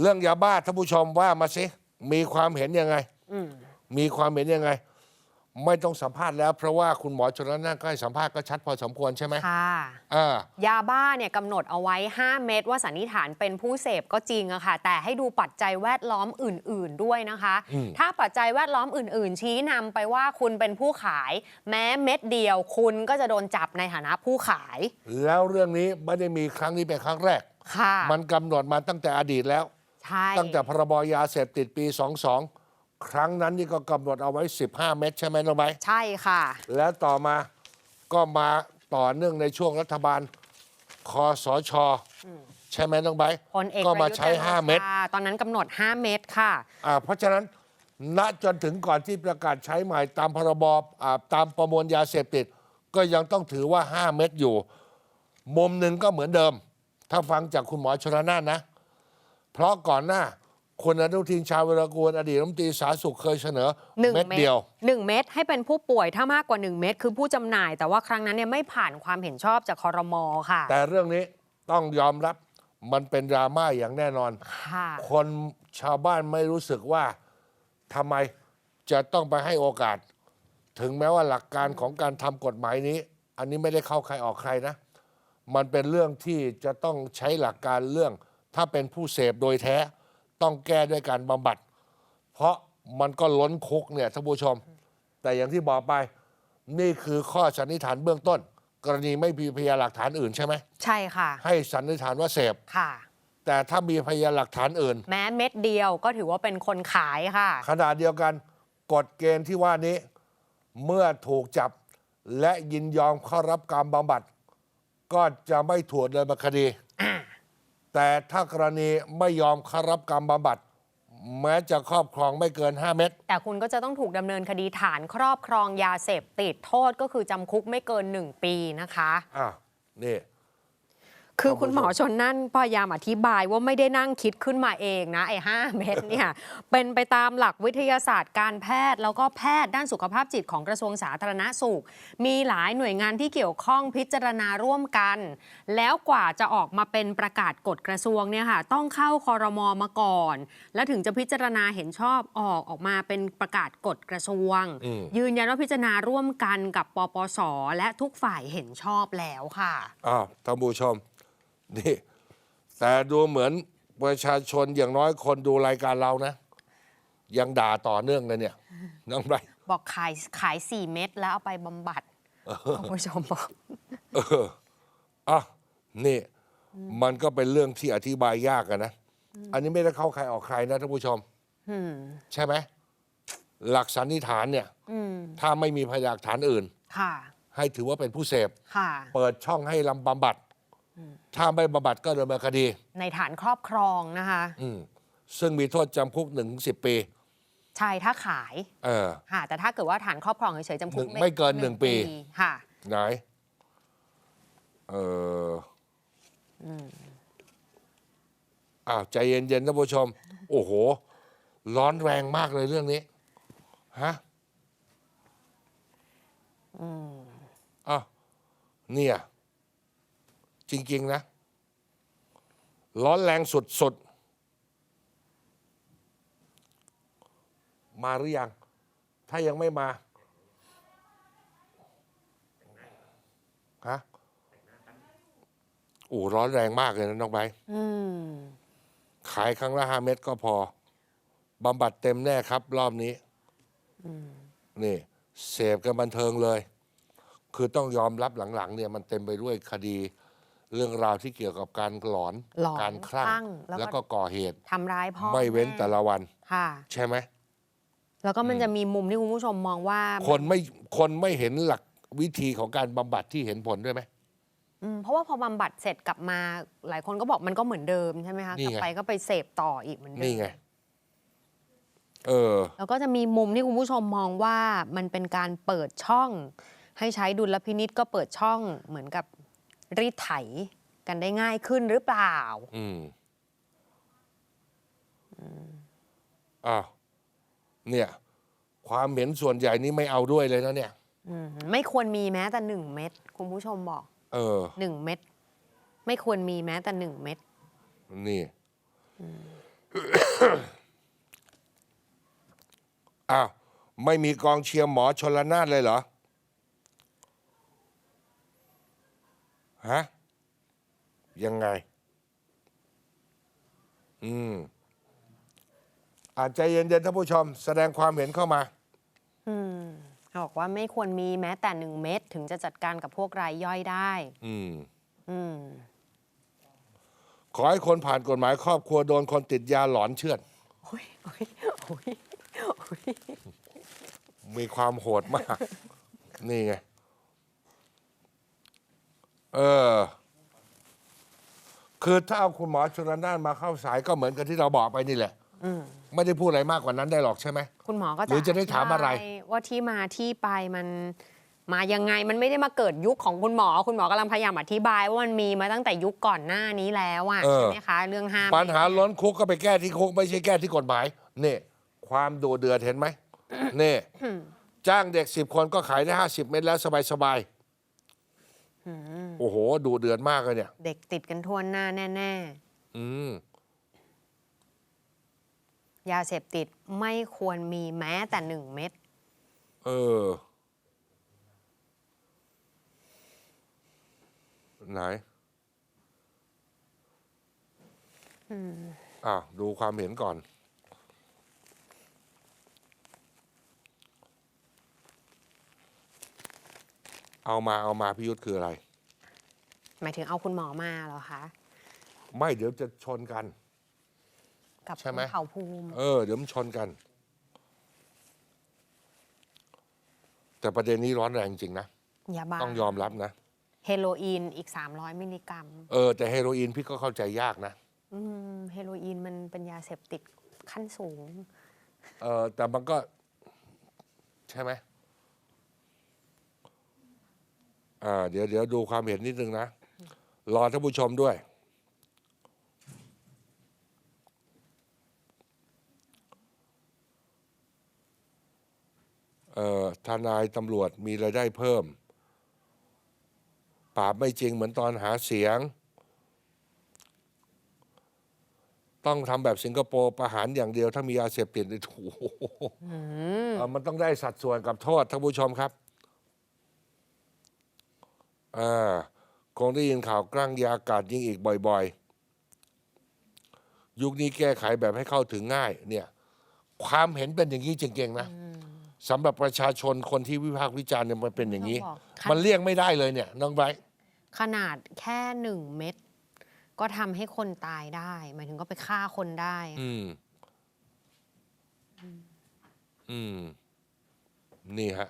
เรื่องยาบ้าท่านผู้ชมว่ามาสิมีความเห็นยังไง อืมมีความเห็นยังไง ไม่ต้องสัมภาษณ์แล้ว เพราะว่าคุณหมอชนน่านก็ให้สัมภาษณ์ก็ชัดพอสมควรใช่ไหมค่ะ อ่ายาบ้าเนี่ยกำหนดเอาไว้ 5 เม็ดว่าสันนิษฐานเป็นผู้เสพก็จริงอะค่ะ แต่ให้ดูปัจจัยแวดล้อมอื่น ๆด้วยนะคะอืมถ้าปัจจัยแวดล้อมอื่น ๆ ชี้นำไปว่าคุณเป็นผู้ขาย แม้เม็ดเดียว คุณก็จะโดนจับในฐานะผู้ขายแล้วเรื่องนี้ไม่ได้มีครั้งนี้เป็นครั้งแรก ค่ะ มันกำหนดมาตั้งแต่อดีตแล้ว ใช่ตั้งแต่พรบยาเสพติดปี 22 ครั้งนั้นนี่ก็กำหนดเอาไว้ 15 เม็ดใช่ไหมน้องใบใช่ค่ะ แล้วต่อมาก็มาต่อเนื่องในช่วงรัฐบาลคอสชใช่ไหมน้องใบพลเอกก็ประมายุทธ์ใช้จันทร์โอ5เม็ดชาตอนนั้นกำหนด 5 เม็ดค่ะอ่าเพราะฉะนั้นณจนถึงก่อนที่ประกาศใช้ใหม่ตามพรบอ่าตามประมวลยาเสพติด ก็ยังต้องถือว่า 5 เม็ดอยู่ มุมหนึ่งก็เหมือนเดิม ถ้าฟังจากคุณหมอชลนานนะ เพราะก่อนหน้าคุณอนุทินชาญวรกูลอดีตรัฐมนตรีสาธารณสุขเคยเสนอหนึ่งเม็ดเม็ดเดียวหนึ่งเม็ดให้เป็นผู้ป่วยถ้ามากกว่า 1 เม็ดคือผู้จำหน่าย แต่ว่าครั้งนั้นเนี่ยไม่ผ่านความเห็นชอบจากคอรมอค่ะ แต่เรื่องนี้ต้องยอมรับมันเป็นดราม่าอย่างแน่นอน ค่ะ คนชาวบ้านไม่รู้สึกว่าทำไมจะต้องไปให้โอกาส ถึงแม้ว่าหลักการของการทำกฎหมายนี้ อันนี้ไม่ได้เข้าใครออกใครนะ มันเป็นเรื่องที่จะต้องใช้หลักการเรื่อง ถ้าเป็นผู้เสพโดยแท้ต้องแก้ด้วยการบำบัด เพราะมันก็ล้นคุกเนี่ยท่านผู้ชม แต่อย่างที่บอกไปนี่คือข้อสันนิษฐานเบื้องต้น กรณีไม่มีพยานหลักฐานอื่นใช่ไหมใช่ค่ะ ให้สันนิษฐานว่าเสพค่ะ แต่ถ้ามีพยานหลักฐานอื่น แม้เม็ดเดียวก็ถือว่าเป็นคนขายค่ะ ขณะเดียวกันกฎเกณฑ์ที่ว่านี้ เมื่อถูกจับและยินยอมเข้ารับการบำบัด ก็จะไม่ถูกดำเนินคดี แต่ถ้ากรณีไม่ยอมเข้ารับการบำบัด แม้จะครอบครองไม่เกิน 5 เม็ด แต่คุณก็จะต้องถูกดำเนินคดีฐานครอบครองยาเสพติดโทษก็คือจำคุกไม่เกิน 1 ปีนะคะ อะ นี่ คือครับคุณหมอชนนั่นพยายามอธิบายว่าไม่ได้นั่งคิดขึ้นมาเองนะไอ้ห้าเม็ดเนี่ยเป็นไปตามหลักวิทยาศาสตร์การแพทย์ แล้วก็แพทย์ด้านสุขภาพจิตของกระทรวงสาธารณสุข มีหลายหน่วยงานที่เกี่ยวข้องพิจารณาร่วมกัน แล้วกว่าจะออกมาเป็นประกาศกฎกระทรวงเนี่ยค่ะต้องเข้าคอรมอมาก่อน แล้วถึงจะพิจารณาเห็นชอบออกออกมาเป็นประกาศกฎกระทรวงอืมยืนยันว่าพิจารณาร่วมกันกับปปส และทุกฝ่ายเห็นชอบแล้วค่ะอ้าวท่านผู้ชม นี่ แต่ดูเหมือนประชาชนอย่างน้อยคนดูรายการเรานะ ยังด่าต่อเนื่องเลยเนี่ยน้องไบรท์บอกขายขายสี่เม็ดแล้วเอาไปบำบัดคุณผู้ชมบอกเอออะนี่ มันก็เป็นเรื่องที่อธิบายยากอะนะ อันนี้ไม่ได้เข้าใครออกใครนะท่านผู้ชมอืมใช่ไหมหลักสันนิษฐานเนี่ยอืมถ้าไม่มีพยานหลักฐานอื่นค่ะให้ถือว่าเป็นผู้เสพค่ะเปิดช่องให้ลำบำบัด ถ้าไม่บำบัดก็ดำเนินคดี ในฐานครอบครองนะคะอืมซึ่งมีโทษจำคุกหนึ่งสิบปีใช่ถ้าขายเออค่ะแต่ถ้าเกิดว่าฐานครอบครองเฉยๆจำคุกหนึ่งไม่เกินหนึ่งปีค่ะไหนเออออ้าวใจเย็นๆท่านผู้ชม โอ้โห ร้อนแรงมากเลยเรื่องนี้ฮะอ้าวเนี่ย จริง ๆ นะ ร้อนแรงสุด ๆ มาหรือยัง ถ้ายังไม่มาฮะโอ้ร้อนแรงมากเลยนะน้องใบร์ทอืมขายครั้งละห้าเม็ดก็พอบำบัดเต็มแน่ครับ รอบนี้นี่ เสพกันบันเทิงเลย คือต้องยอมรับหลัง ๆ เนี่ยมันเต็มไปด้วยคดี เรื่องราวที่เกี่ยวกับการหลอนหลอนการคลั่ง คลั่งแล้วก็ แล้วก็ก่อเหตุ ทำร้ายพ่อไม่เว้นม่แต่ละวัน ค่ะ ใช่ไหม แล้วก็มันจะมีมุมที่คุณผู้ชมมองว่าคนไม่คนไม่เห็นหลักวิธีของการบำบัดที่เห็นผลด้วยไหม อืมเพราะว่าพอบำบัดเสร็จกลับมา หลายคนก็บอกมันก็เหมือนเดิมใช่ไหมคะนี่กลัไงบไปก็ไปเสพต่ออีกเหมือนเดิมนี่ไง เออ แล้วก็จะมีมุมที่คุณผู้ชมมองว่ามันเป็นการเปิดช่อง ให้ใช้ดุลพินิษก็เปิดช่องเหมือนกับ รีดไถกันได้ง่ายขึ้นหรือเปล่า อืมอ้าวเนี่ย ความเห็นส่วนใหญ่นี่ไม่เอาด้วยเลยนะเนี่ย อืมไม่ควรมีแม้แต่หนึ่งเม็ดคุณผู้ชมบอกเออ หนึ่งเม็ดไม่ควรมีแม้แต่หนึ่งเม็ดนี่อ้าวไม่มีกองเชียร์หมอชนละนานเลยเหรอ ฮะยังไง อืมอาจใจเย็นๆท่านผู้ชม แสดงความเห็นเข้ามา อืมบอกว่าไม่ควรมีแม้แต่หนึ่งเม็ดถึงจะจัดการกับพวกรายย่อยได้ อืม อืม ขอให้คนผ่านกฎหมายครอบครัวโดนคนติดยาหลอนเชื่อดโอ้ยโอ้ยโอ้ยโอ้ยมีความโหดมาก นี่ไง เออ คือถ้าเอาคุณหมอชนนานมาเข้าสายก็เหมือนกับที่เราบอกไปนี่แหละ อืม ไม่ได้พูดอะไรมากกว่านั้นได้หรอกใช่ไหม คุณหมอก็หรือจะได้ถามอะไร ธิบยว่าที่มาที่ไปมันมายังไงมันไม่ได้มาเกิดยุคของคุณหมอ คุณหมอกำลังพยายามอธิบายว่ามันมีมาตั้งแต่ยุคก่อนหน้านี้แล้วอะเออ ใช่ไหมคะ เรื่องห้ามปัญหาล้นคุกก็ไปแก้ที่คุกไม่ใช่แก้ที่กฎหมายนี่ความดูเดือดเห็นไหมนี่จ้างเด็กสิบคนก็ขายได้ห้าสิบเม็ดแล้วสบายสบายๆ โอ้โห ดูเดือดมากเลยเนี่ย เด็กติดกันทั่วหน้าแน่ อืม ๆ ยาเสพติดไม่ควรมีแม้แต่หนึ่งเม็ดเออ ไหนอ่าวดูความเห็นก่อน เอามาเอามาพิยุทธคืออะไร หมายถึงเอาคุณหมอมาเหรอคะไม่เดี๋ยวจะชนกัน กับใช่ไหมคุณเผ่าภูมิเออ เดี๋ยวมันชนกัน แต่ประเด็นนี้ร้อนแรงจริงนะ ยาบ้าต้องยอมรับนะ เฮโรอีนอีก 300 มิลลิกรัม เออ แต่เฮโรอีนพี่ก็เข้าใจยากนะ อืมเฮโรอีนมันเป็นยาเสพติดขั้นสูง เออแต่มันก็ ใช่ไหมอ่าเดี๋ยวเดี๋ยวดูความเห็นนิดนึงนะ รอท่านผู้ชมด้วยเอ่อทนายตำรวจมีรายได้เพิ่ม ปราบไม่จริงเหมือนตอนหาเสียง ต้องทำแบบสิงคโปร์ประหารอย่างเดียว ถ้ามียาเสพติดนี่โอ้โหเอ่อมันต้องได้สัดส่วนกับโทษท่านผู้ชมครับอ่า คงได้ยินข่าวกลั่งยาอากาศยิงอีกบ่อยๆ ยุคนี้แก้ไขแบบให้เข้าถึงง่ายเนี่ยความเห็นเป็นอย่างนี้จริงๆนะสำหรับประชาชนคนที่วิพากษ์วิจารณ์เนี่ยมันเป็นอย่างนี้ ต้องบอก มันเลี่ยงไม่ได้เลยเนี่ย น้องไบรท์ขนาดแค่หนึ่งเม็ดก็ทำให้คนตายได้ หมายถึงก็ไปฆ่าคนได้ อืม อืม นี่ฮะ